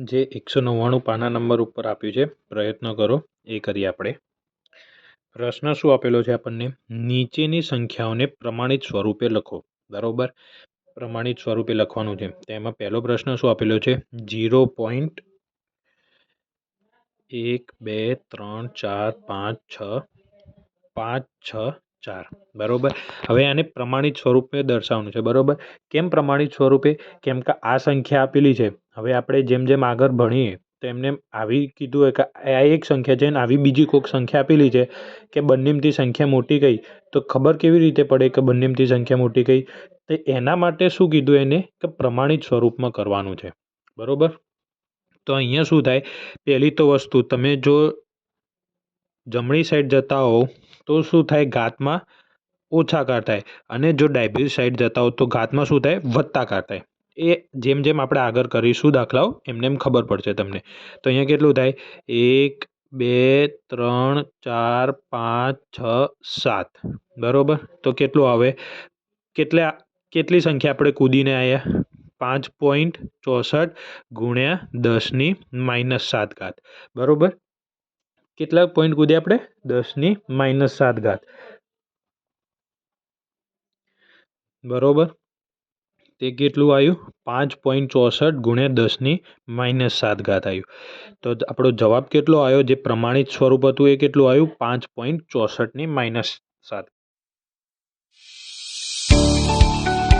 જે એકસો નવ્વાણું પાના નંબર ઉપર આપ્યું છે, પ્રયત્ન કરો, એ કરીએ આપણે. પ્રશ્ન શું આપેલો છે આપણને? નીચેની સંખ્યાઓને પ્રમાણિત સ્વરૂપે લખો. બરાબર? પ્રમાણિત સ્વરૂપે લખવાનું છે. તેમાં પહેલો પ્રશ્ન શું આપેલો છે? જીરો પોઈન્ટ એક, બે, ત્રણ, ચાર, પાંચ, છ પાંચ, છ, ચાર. બરાબર? હવે આને પ્રમાણિત સ્વરૂપે દર્શાવવાનું છે. બરાબર? કેમ પ્રમાણિત સ્વરૂપે? કેમ કે આ સંખ્યા આપેલી છે. હવે આપણે જેમ જેમ આગળ ભણીએ, તેમ આવી કીધું હોય કે આ એક સંખ્યા છે ને આવી બીજી કોઈક સંખ્યા આપેલી છે કે બંનેમાંથી સંખ્યા મોટી કઈ, તો ખબર કેવી રીતે પડે કે બંનેમાંથી સંખ્યા મોટી કઈ? તો એના માટે શું કીધું એને? કે પ્રમાણિત સ્વરૂપમાં કરવાનું છે. બરાબર? તો અહીંયા શું થાય? પહેલી તો વસ્તુ, તમે જો જમણી સાઈડ જતા હો તો શું થાય? ઘાતમાં ઓછાકાર થાય. અને જો ડાબી સાઈડ જતા હો તો ઘાતમાં શું થાય? વધતાકાર થાય. એ જેમ જેમ આપણે આગળ કરીશું દાખલાઓ, એમને એમ ખબર પડશે તમને. તો અહીંયા કેટલું થાય? એક, બે, ત્રણ, ચાર, પાંચ, છ, સાત. બરાબર? તો કેટલું આવે? કેટલા, કેટલી સંખ્યા આપણે કૂદીને આવ્યા પાંચ પોઈન્ટ ચોસઠ ગુણ્યા દસની માઇનસ સાત ઘાત. બરાબર? કેટલા પોઈન્ટ કૂદ્યા આપણે? દસની માઇનસ સાત ઘાત. બરાબર? તે કેટલું આવ્યું? પાંચ પોઈન્ટ ચોસઠ ગુણ્યા દસની માઇનસ સાત ઘાત આવ્યું. તો આપણો જવાબ કેટલો આવ્યો? જે પ્રમાણિત સ્વરૂપ હતું એ કેટલું આવ્યું? પાંચ પોઈન્ટ ચોસઠની માઇનસ સાત.